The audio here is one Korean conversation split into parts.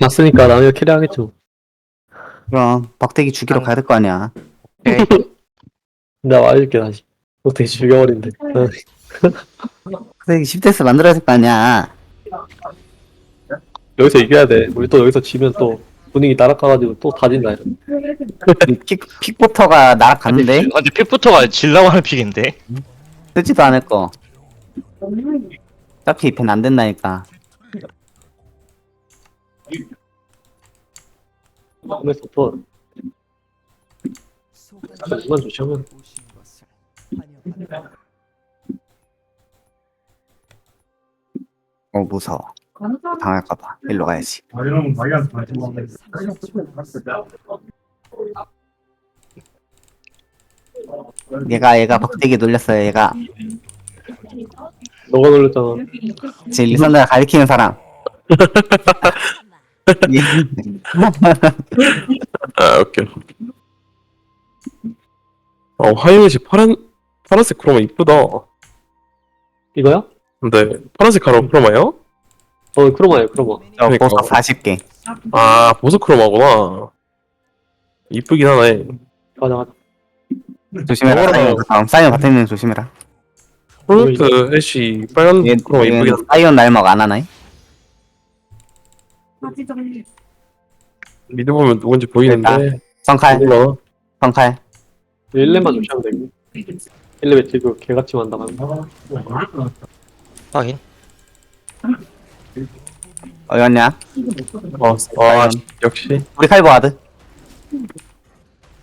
잤으니까 나중에 캐리하겠죠. 그럼 박대기 죽이러 가야 될 거 아니야. 내가 알려줄게 다시. 어떻게 죽여버린대. 어. 박대기 10대스 만들어야 될 거 아니야. 여기서 이겨야 돼. 우리 또 여기서 지면 또 분위기 따라가가지고 또 다진다. 픽, 픽부터가 날아갔는데 아, 근데 픽부터가 질라고 하는 픽인데. 쓰지도 않을 거. 어차피 밴안 된다니까. 또 이만 조심하면 어 무서워. 당할까봐. 일로 가야지. 아, 얘가 얘가 박대기 놀렸어요. 얘가 너가 놀렸잖아. 제 리선더가 가리키는 사람. 아, 오케이. 어, 하이웨이 파란, 파란색 크로마 이쁘다. 이거야? 근데, 파란색 가로 크로마요? 어 크로마예요 크로마. 저 그러니까. 보석 40개. 아, 보석 크로마구나. 이쁘긴 하네. 가자 가자. 조심해라. 저거랑- 사이언 다음 사이언 같은 는 조심해라. 프로젝트 애쉬 빨간 얘 크로마 이쁘긴 얘는 하네. 사이언 날먹 안 하나요? 미드 보면 누군지 보이는데. 성칼, 몰라. 성칼. 1렙만 조심하면 되고. 1렙에 지금 개같이 만다가는 확인. 어였냐? 어, 아, 역시. 우리 칼보 와드.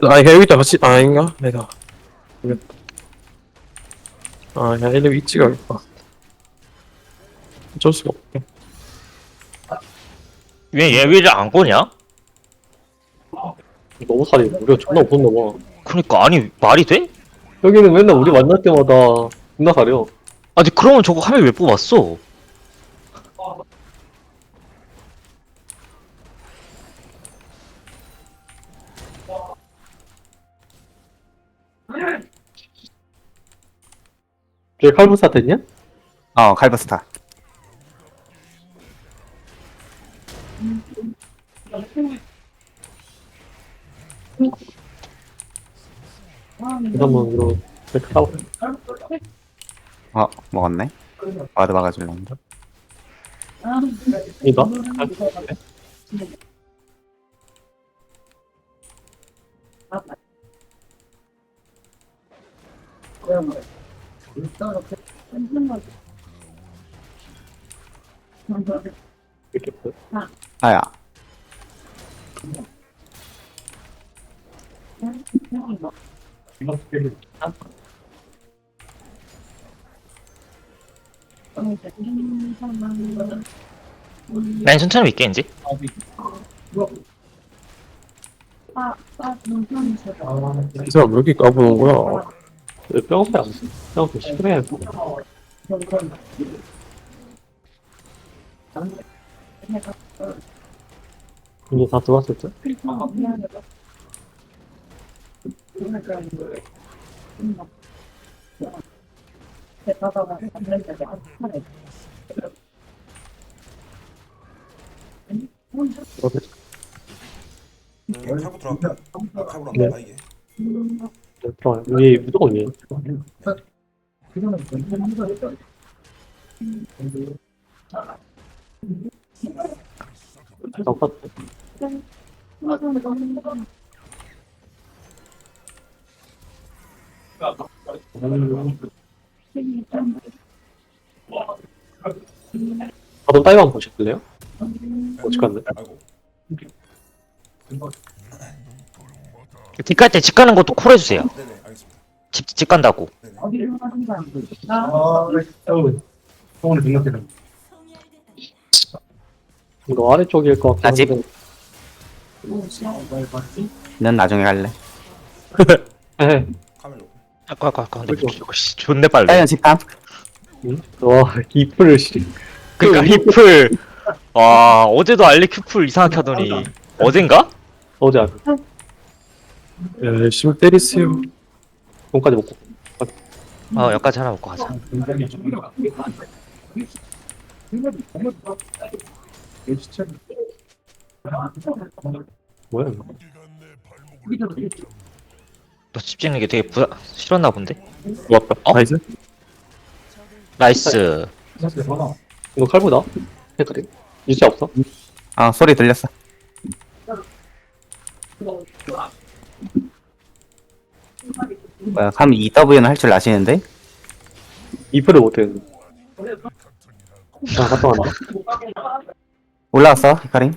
아, 이거 여기다 같이, 아, 아닌가? 내가. 아, 그냥 1렙 위치가 있다. 어쩔 수가 없게. 왜얘 위를 안 꼬냐? 너무 살이 우리가 존나 못 넘어. 그러니까 아니 말이 돼? 여기는 맨날 우리 만날 때마다 존나 가려. 아니 그러면 저거 하면 왜 뽑았어? 저기 칼부사 됐냐? 어 칼버스타. 한번으로 백사오. 아 먹었네. 와드 막아줄란다. 이거? 음. 아야 난 천천히 믿게 이제. 이 사람 왜 이렇게 까부는 거야? 왜 뼈가 안 써? 뼈가 시그레야 돼. 이제 다 들어왔을 때? 이거 칼부 들어갈까? 아 칼부 안 나온다 이게 좋아요. 위에 무조건 위에. 나 봤어. 바로 따위만 보실래요? 아이고. 뒷갈 때 집 가는 것도 콜 해주세요. 네네 알겠습니다. 집, 집 간다고. 등록해라. 이거 아래쪽일 것 같긴 아, 집? 한데. 넌 나중에 갈래. 에헤. 아까 아까 아까 근데 그리고- 이거 씨 존내 빨리 빨간 식감. 와 이프를 씨. 그니까 히플 와 어제도 알리 큐플 이상하게 하더니 어젠가? 어제 안. 열심히 예, 때리세요. 돈까지 먹고. 아 여기까지 하나 먹고 가자 뭐야 이거? 너 집중하는 게 되게 부... 싫었나 본데? 좋았다. 어? 나이스. 나이스. 이거 칼보다 헷갈려 유지 없어? 아 소리 들렸어 뭐야 감 EW는 할 줄 아시는데? 2%를 못했는데 아 갔다 왔나? 올라왔어 히카림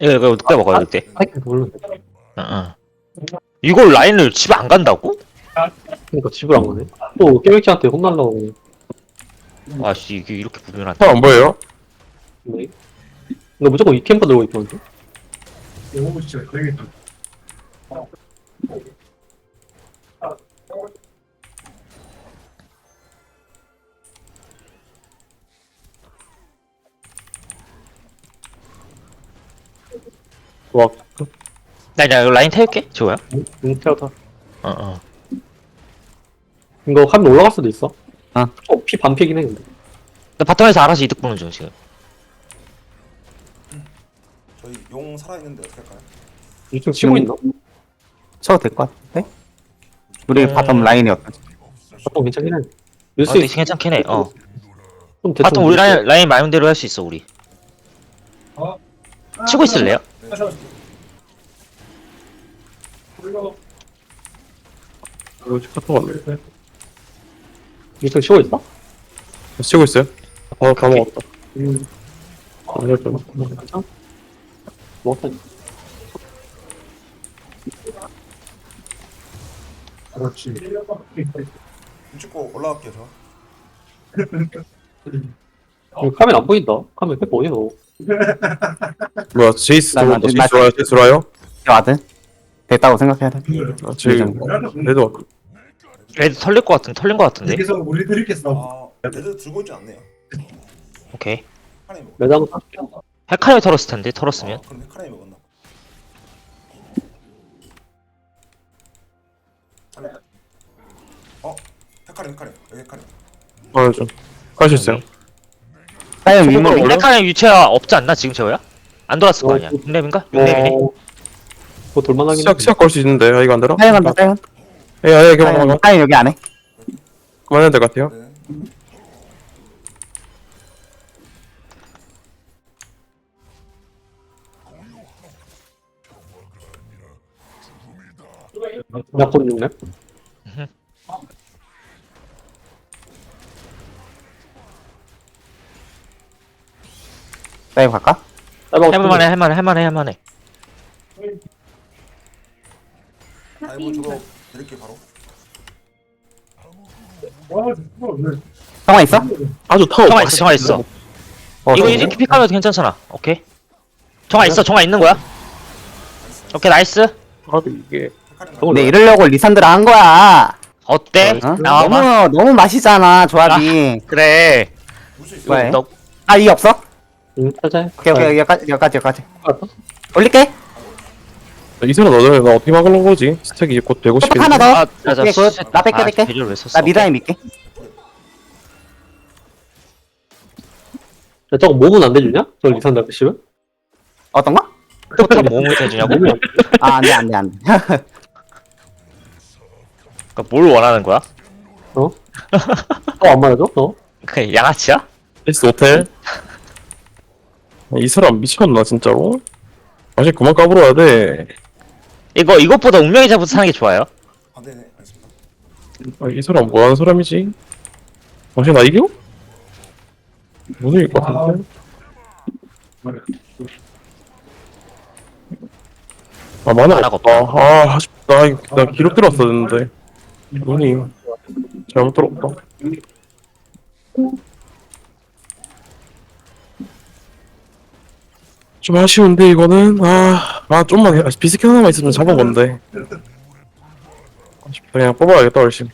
이거 이거 늑대 먹어요 늑대. 하이킹 모르는데 응, 응. 이걸 라인을 집에 안 간다고? 그러니까 집을 안 가네 또 깨맥치한테 혼날라고 아씨 이게 이렇게 불편한. 형안 보여요? 네 이거 무조건 이 캠퍼 들고 있던데 이거 진짜 되겠다. 와, 나 그냥 이거 라인 태울게. 좋아요. 응 태웠다 어 어. 이거 하면 올라갈 수도 있어 아. 어, 피 반피긴 해 근데 나 바텀에서 알아서 이득 보는 중 지금. 저희 용 살아있는데 어떻게 할까요? 2층 치고 있나? 쳐도 될 것 같은데? 우리 음. 바텀 라인이 어떠지? 바텀 괜찮긴 해 어, 뉴스 근데 괜찮긴 해. 어. 좀 대충 바텀 우리 라인 라인 마음대로 할 수 있어 우리. 어? 치고 있을래요? 네, 저- 이거 카톡 왔네. 2층 치고 있어? 치고 있어요? 어, 다 먹었다. 음안 될까? 괜찮아? 먹었다 그렇지. 찍고 올라갈게요 저. 이거 카메라 안 보인다 카메라 페퍼 어디 넣어 뭐야, 제이스 들어온다. 나, 제이스 들어와요, 제이스 들어와요? 와든? 됐다고 생각해야 돼 아, 지금, 그래도, 레드 털릴 것 같은 털린 것 같은데. 그래서 우리 드릴겠어. 아 레드 들고 있지 않네요. 오케이. 먹. 매장 헤카리 털었을 텐데 털었으면. 어, 그럼 카라이 먹었나? 아니. 어? 헤카리 헤카리 여기 헤카리. 아, 좀. 할수 있어요. 윗몸 올려? 헤카리 위치가 없지 않나 지금 저거야? 안 돌았을 거 아니야. 6렙인가? 6렙이네. 어, 그거 돌만하긴 시작, 시작 걸 수 있는데, 아, 이거 안 되나? 사이언 간다 예, 예, 그만, 사이언 그만. 사이언 여기 안해 그만해야 될 것 같아요. 네. 약혼 6렙 사이언 갈까? 할만해 할만해 할만해 할만해. 다이브 주로 드릴게 바로. 상황 있어? 아주 타워. 정화 있어 정화 있어. 어, 이거 그래? 이렇게 픽하면 괜찮잖아. 오케이. 정화 있어 정화 있는 거야? 오케이 나이스. 아, 이게. 저걸 내 왜- 이러려고 리산드라 한 거야 어때? 어? 나와봐. 너무 너무 맛이잖아 조합이 그래. 물수 있어. 왜? 너 아이 없어? 응 살짝 오케이 오케이 여기까지 여기까지 여기까지 알았어? 올릴게 이 사람 너는 나 어떻게 막으려고 그러지? 스택이 곧 150개. 하나 더 아, 아, 자, 오케이, 굿. 씨. 나 뺄게, 아, 뺄게. 배려를 왜 썼어? 나 미드라인 믿게 야 저거 몸은 안 대주냐? 저 리산다 씨면? 어떤 거? 포탑 몸을 대주냐고? 몸이 안아 안 돼 안 돼 안 돼 그러니까 뭘 원하는 거야? 어안 맞아줘? 어? 그 양아치야? 에이스 호텔. 이 사람 미쳤나, 진짜로? 아직 그만 까불어야 돼. 이거 이것보다 운명의 자부터 사는 게 좋아요. 아 네네 알겠습니다. 아, 이 사람 뭐 하는 사람이지? 당신 나 이겨? 못 이길 것 같은데? 아, 만화 만화가 없다. 아, 아쉽다. 이거 나 기록 들었었는데. 눈이 잘못 들었다. 좀 아쉬운데, 이거는. 아, 아, 좀만, 해. 비스킷 하나만 있으면. 아쉽다. 그냥 뽑아야겠다, 열심히.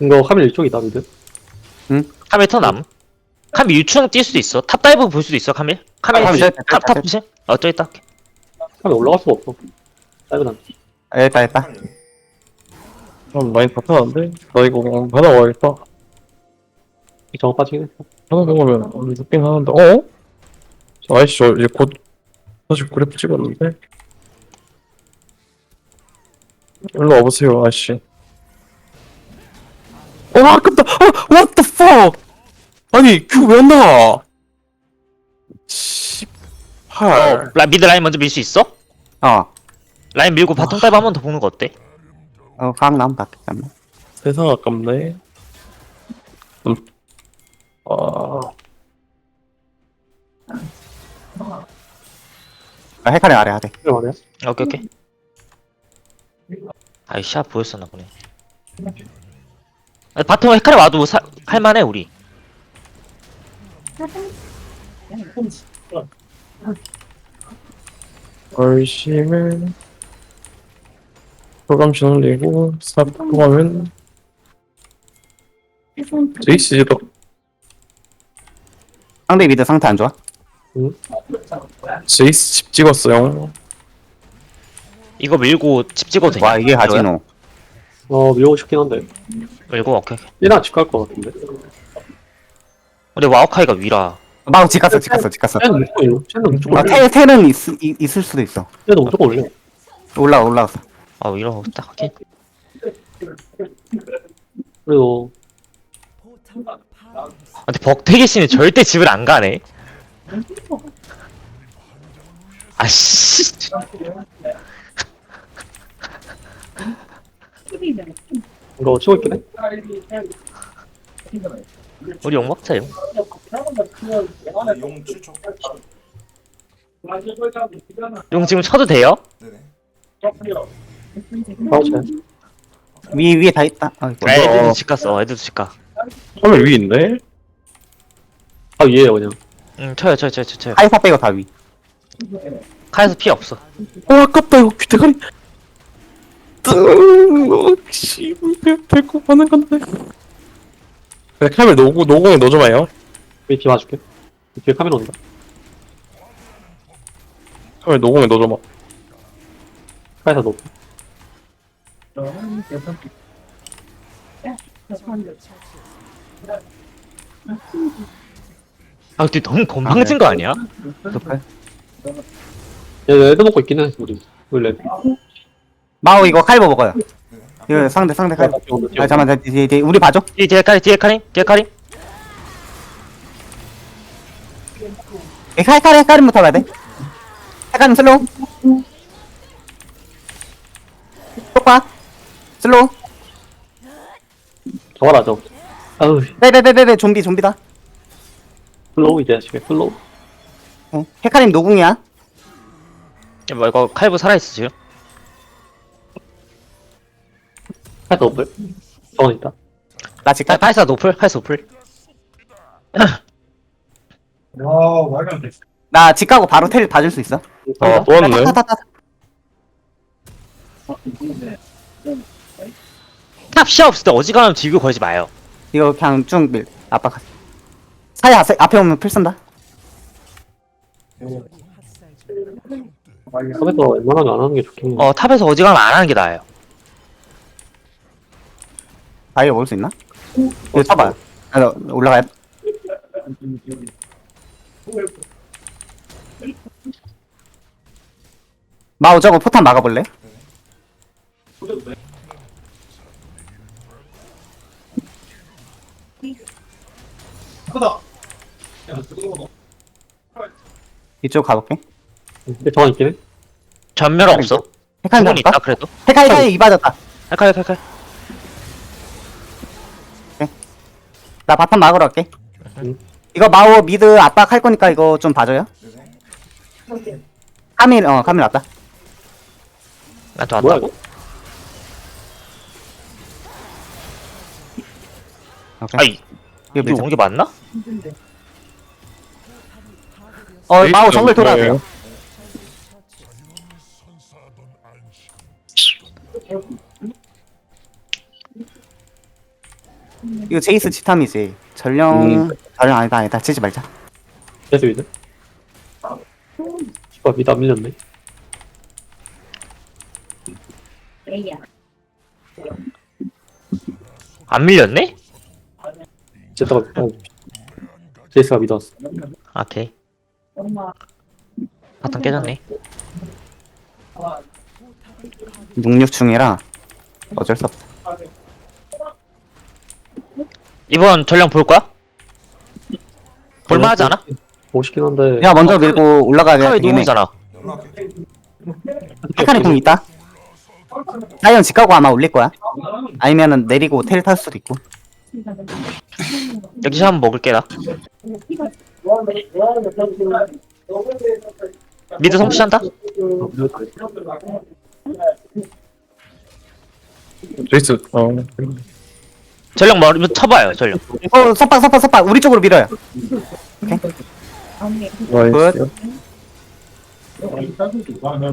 이거 카메라 이쪽이다 미드 카밀 터 남. 카밀 유충 뛸 수도 있어. 탑 다이브 볼 수도 있어. 카밀. 카밀 아, 유- 저기 있다, 탑 저기 탑 있다. 보세요. 어 저기 있다. 카메라 올라갈 수가 없어 짧은 됐다 됐다 헤카리 여기. 좀 많이 바타는데? 나 이거 그냥 받아와야겠다. 정화 빠지긴 했어 하나 먹으면 늦긴 하는데, 어? 아이씨 저 이제 곧 사실 그래프 찍었는데 일로 와보세요 아저씨 어 아깝다 아 what the fuck 아니 큐왜안 나와 18 라, 미드 라인 먼저 밀 수 있어? 어. 라인 밀고 바통 딸바 한번 더 보는 거 어때? 어, 강 나오면 잠깐만. 세상 아깝네 음. 아 아, 헷갈려, 아래, 아래. 그래 말이야. 오케이 오케이 아이 샷 보였었나 보네 아, 바통 헷갈려 와도 사, 할만해 우리 열심히 프로감시 올리고 스타트하면 제이스도 상대 미드 상태 안 좋아? 제이스 집 찍었어요 이거 밀고 집 찍어도 되냐? 와, 이게 가지노. 어 밀고 싶긴 한데. 밀고 오케이 얘랑 집갈 것 같은데. 근데 와우카이가 위라 마우 집 갔어, 집 갔어, 집 갔어. 쟤는 무조건 올려. 쟤는 무조건 아, 올려. 텔, 텔은 있, 있, 있을 수도 있어. 쟤도 무조건 올려. 올라가, 올라갔어. 아 위라 딱 하긴 그래도 아, 근데 벅태기 씨는 절대 집을 안 가네 아씨 이거 치고 있긴 해. 우리 욕 먹자 욕용 7초. 용 지금 쳐도 돼요? 네네. 쟤. 위, 위에 다 있다. 아이고. 아, 애들도 집 갔어 애들도 집 가 화면 위에 있네 아 위에요 그냥. 응 쳐요 쳐요 쳐요 쳐요 하이파 빼고 다 위. 카에서 피 없어 어 아깝다 이거 귀대가리 뜨 씨발 데리고 가는 건데 근데 카메라 노고, 노공에 넣어줘봐요 위에 뒤 봐줄게. 뒤에 카메라 온다. 카메라 노공에 넣어줘봐 카에서 높. 아 근데 너무 건방진 거 아니야? 얘 애도 먹고 있긴 해 우리. 우리 랩. 마우 이거 칼보 먹어요. 네네. 이거 상대, 상대 칼보. 뛰어온다, 아, 뛰어온다. 잠깐만, 뒤에, 뒤에, 우리 봐줘. 뒤에 뒤에 카림 뒤에 카림 뒤에 이 칼, 칼, 칼림부터 가야 돼. 칼림 슬로우. 똑바. 슬로우. 저거라 저. 아우 빼빼빼빼빼 좀비 좀비다. 플로우 이제 지금 플로우. 어. 헤카림 노궁이야. 뭐 이거 칼부 살아있어 지금? 카에서 높을. 저건 있다. 나 지금 파- 파이사 노플 파이사 노플 와, 말도 안 돼. 나집 가고 바로 텔 봐줄 수 있어. 아 또 왔네 타, 타, 타, 타. 탑 시야 없을 때 어지간하면 뒤로 걸지 마요 이거 그냥 쭉 밀. 압박. 사이 앞에, 앞에 오면 풀 쓴다. 탑에서 웬만하면 안 하는 게 좋긴 해. 어 탑에서 어지간하면 안 하는 게 나아요 바위에 먹을 수 있나? 이거 쳐봐요. 아, 너 올라가야 돼. 마우 저거 포탄 막아볼래? 크다. 이쪽 가볼게. 저건 있긴 해. 전멸 없어 헤카림 두분 잡을까? 있다 그래도 헤카림 헤카림 이바졌다. 칼칼 칼칼 나 바텀 막으러 갈게. 이거 마우 미드 압박 할 거니까 이거 좀 봐줘요. 카밀 어 카밀 왔다. 나도 뭐야 왔다? 오케이. 아이 이거 이거 밀자. 오는 게 맞나? 어 마우 정글 돌아야 네. 돼요. 이거 제이스 치탐이지. 전령 전령 아니다 아니다 치지 말자. 계속 이제. 씨발 안 밀렸네. 안 밀렸네? 제스가 어. 제스가 미드 왔어. 오케이 바탕 깨졌네 66중이라 어쩔 수 없어. 이번 전령 볼 거야? 볼만하지 않아? 멋있긴 한데 야 먼저 밀고 올라가야 카웨 되긴 해. 노무잖아. 헤카리 궁 있다. 사이언 집 가고 아마 올릴 거야. 아니면은 내리고 텔탈 수도 있고. 여기서 한번 먹을게 나 미드 성취한다? 제이스. 어. 전령 뭐 쳐봐요 전령. 어 서파 서파 서파 우리 쪽으로 밀어요. 나이스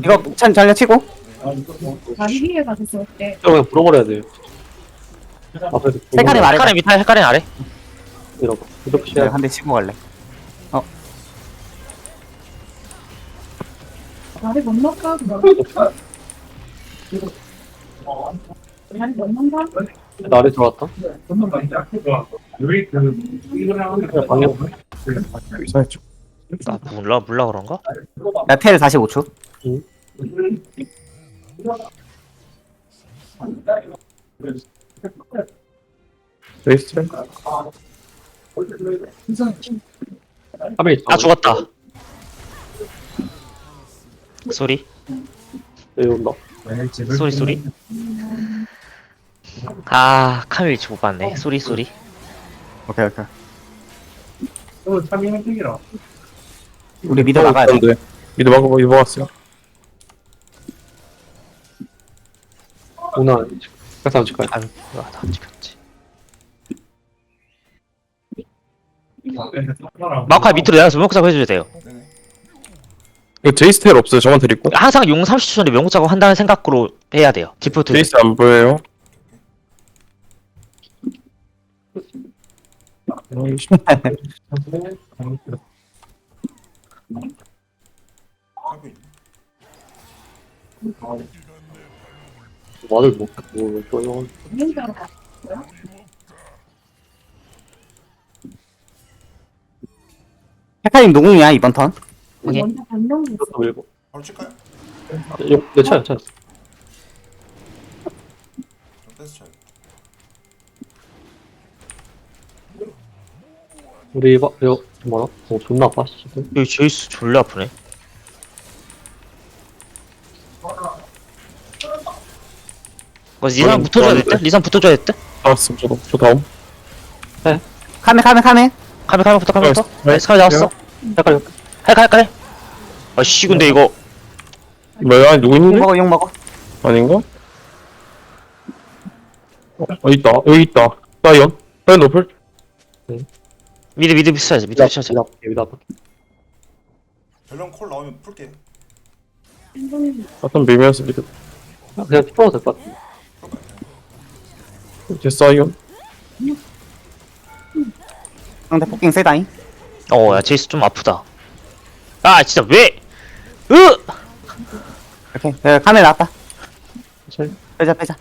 이거 천 전력 치고. 다리 위에 가서 때 저거 그냥 불어버려야 돼요. 앞에서 색깔이 말해. 헷갈린 밑에 헷갈린 아래. 이러고 이렇게 내가 시작. 한대 치고 갈래. 다리 못 먹까? 다리 못 먹까? 나를 들어왔다 방역 이상했죠 나 몰라 몰라 그런가? 나 텔 45초. 제이스 카메라 있어 아 죽었다 소리? 여기 온다 소리 소리? 아 카메 위치 못 봤네 소리 소리. 오케이 오케이. 또 참여 획득이라. 우리 미드 나가야 돼. 돼 미드 막고 미드 막았어요. 오나 백사 찍까요 아유 아안 찍혔지. 마카 밑으로 내려서 명목 작업 해줘야 돼요. 이거 제이스 텔 없어요? 저만 드리고? 항상 용 30초 전에 명목 작업 한다는 생각으로 해야 돼요. 디포트 제이스 안 보여요. 말을 못 뭐, 민가로 헤카림 노궁이야 이번 턴. 오케이. 먼저 반영 이것도 밀고 바로 칠까요? 이거 내 차야 차 좀 뺏어 쳐야 우리 봐 이거 뭐라? 어 존나 아파 진짜 여기 제이스 졸라 아프네 뭐 리산 음, 붙어줘야 좋았는데. 됐대? 리산 붙어줘야 됐대? 나왔음 저도 저 다음 카메 카메 카메. 카메 카메부터 카메부터 네. 나이스 카메 나왔어 헷갈려 할까 할까 아씨 근데 이거 뭐야? 누구 욕 있는데? 먹어 욕 먹어. 아닌가? 어, 어 있다. 여기 있다. 사이언. 사이언 노플. 미드 미드 비싸야지 미드 비싸야지. 미다 미다 전령 콜 나오면 풀게. 어떤 밀면서 미드? 그냥 풀어도 될 것 같아 이제 사이언. 상대 폭킹 세다잉. 어야 제이스 좀 아프다. 아 진짜 왜 으! 오케이. 그 카메 나왔다. 잘 빼자 빼자.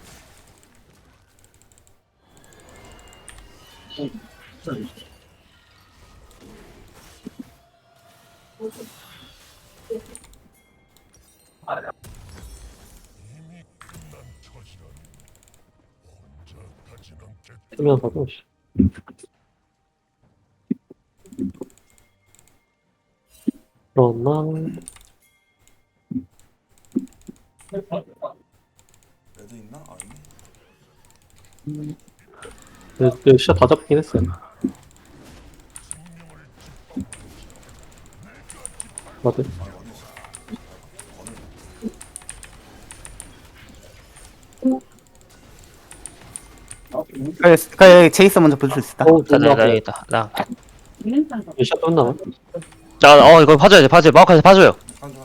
쓰면 하고 씨. 그러나 레드 있나? 아 있네. 그, 그 시야 다 잡긴 했어요 맞아 아 어디 있어? 그, 그 제이스 먼저 볼수 있다. 어우 나, 나, 나, 나, 나. 민가로 시야 또 했나? 자, 어, 이거 봐줘야 돼, 돼. 마우카에서. 한줄 한줄.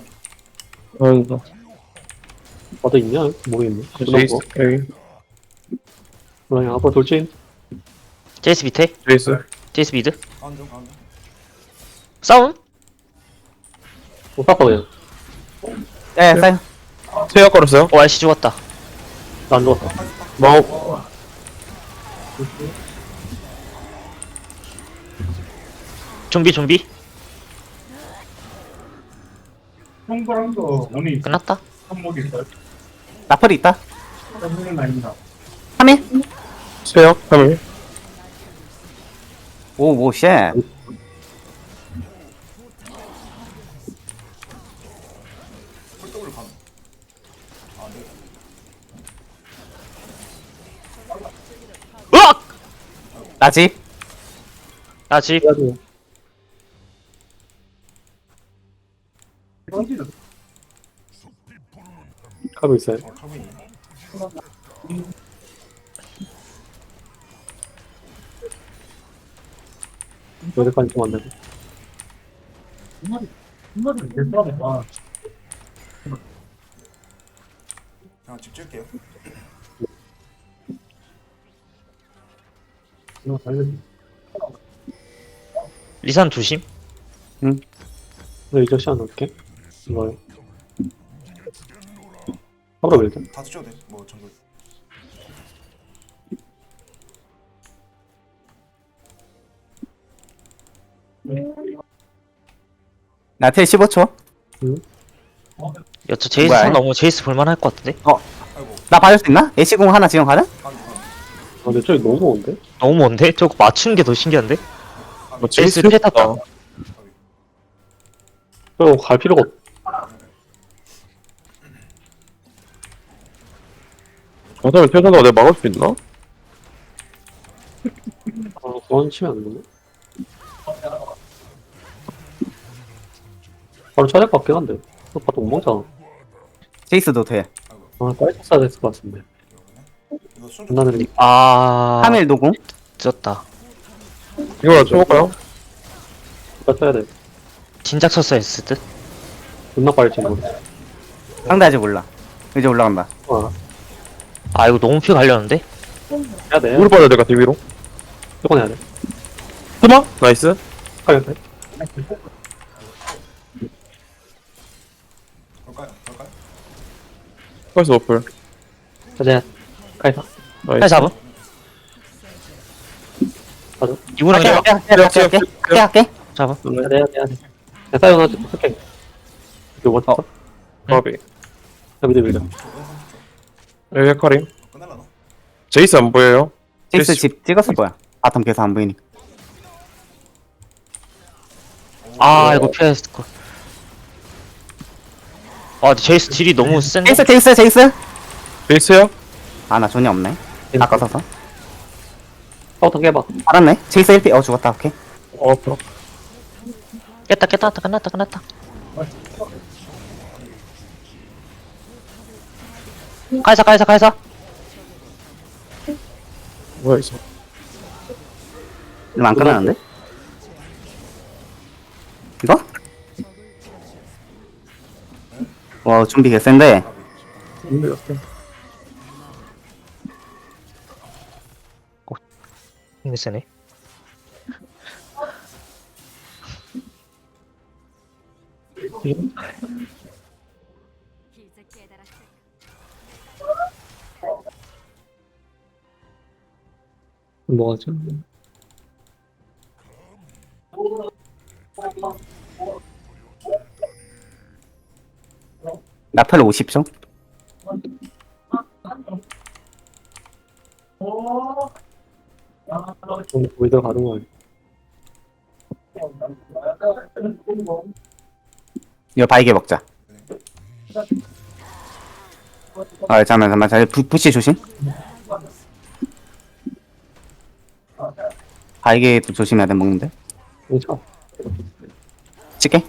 아니다 맞아 있냐? 모르겠네 제이스 여기 그냥 앞으로 돌진 제이스 밑에, 제이스 제이스 미드. 싸움? 못 샀어 그냥 예, 사이언. 세야 걸었어요 어, 알씨 죽었다. 나안 죽었어 마우 좀비, 좀비. 통보한 거 오늘 끝났다 한목이 있어요. 나펄이 있다. 한목은 아닙니다. 3일 세역 3일 오 오쉣. 폴더블 감. 아 네. 으악! 아직 해가지 고 가고 있어요. 어 카빈이. 여기까지 좀안 되고. 아, 집 줄게요. 이거 살려줘. 리산 조심 너 이저 시간 넣을게. 이거요. 바로 밀게. 다 드셔도 돼. 뭐 정글. 나텔 15초 야저 제이스 뭐야? 너무 제이스 볼만할 것 같은데 아이고. 나 봐줄 수 있나? 애쉬공 하나 지금 가능? 간 간. 아, 근데 저기 너무 먼데? 너무 먼데? 저거 맞추는 게 더 신기한데? 뭐 제이스 제이스 피해 탔다. 탔다 저거 갈 필요가 없. 바닥을 태어나가 내가 막을 수 있나? 아, 그건 치면 안 되네. 바로 찾을 것 같긴 한데. 너 봐도 못 먹잖아. 제이스도 돼 아, 빨리 쳤어야 됐을 것 같은데. 이거 순. 장난을 아 3일 노공 졌다 이거 쳐볼까요? 누가 쳐야 돼. 진작 쳤어야 했을 듯 존나 빨리 치는 거. 상대 아직 몰라 이제 올라간다 아, 아 이거 너무 피 갈렸는데? 해야 돼. 우리 빠져야 될 것 같아 위로 무조건 해야 돼. 스마? 나이스 가야 돼. 스파이스 어플 가자. 가이사. 나이스 잡음 맞아. 이분랑 할게 할게 할게 할게 할게 할게 잡음 해야 돼, 해야 돼, 해야 돼. 야, 사이언 하지. 어떡해. 이거 뭐? 바비 야, 미드 밀자. 여기 헤카림 끝날라나? 제이스 안 보여요? 제이스 제이스. 집 찍었을 거야 바텀 계속 안 보이니까 아 이거 피했을 걸. 아 근데 제이스 딜이 너무 센데? 제이스 제이스 제이스 제이스요? 아나 존이 없네 아까 서서 싸우터 깨봐. 알았네 제이스 1피 어 죽었다 오케이 어 앞으로 깼다 깼다 깼다 끝났다 끝났다 가이사 가이사 가이사 뭐야 이거 이러면 안 끝나는데? 이거? 와 준비 개센데? 힘이 세네 뭐 하지? 나펠 50초 좀 보이더 가는 거야. 이거 바이게 먹자 아 잠깐만 잠깐만 자 부, 부시 조심 바이게도 조심해야 돼 먹는데 괜찮아. 찍게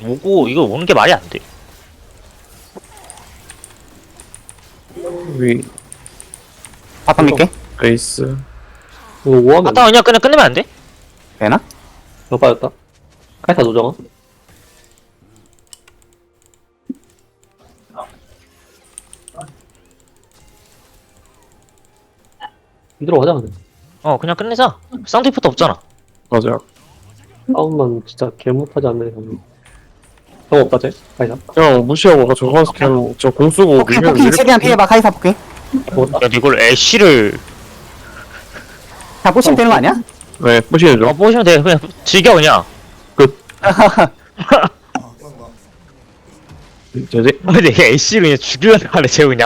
뭐고 이거 오는 게 말이 안 돼 위 바텀 밀게 베이스 이거 5하면 아따 그냥 그냥 끝내면 안 돼? 되나? 너 빠졌다. 카이사 노정아. 이대로 가자, 근데. 어 그냥 끝내자 쌍디포트 없잖아 맞아요 싸움만 진짜 개 못하지 않는 이상. 형 없다, 쟤? 카이사. 그냥 무시하고 저거 가서 그냥 저공 쓰고 포킹 밀면 포킹 최대한 피해봐 카이사 포킹 죽었다. 야 이걸 애쉬를 자 보시면 되는 거 아니야? 네어중 보시면 돼 그냥 즐겨 그냥 아. 저지? 아, 근데 얘 애쉬로 그냥 죽이려고 하네, 쟤 그냥.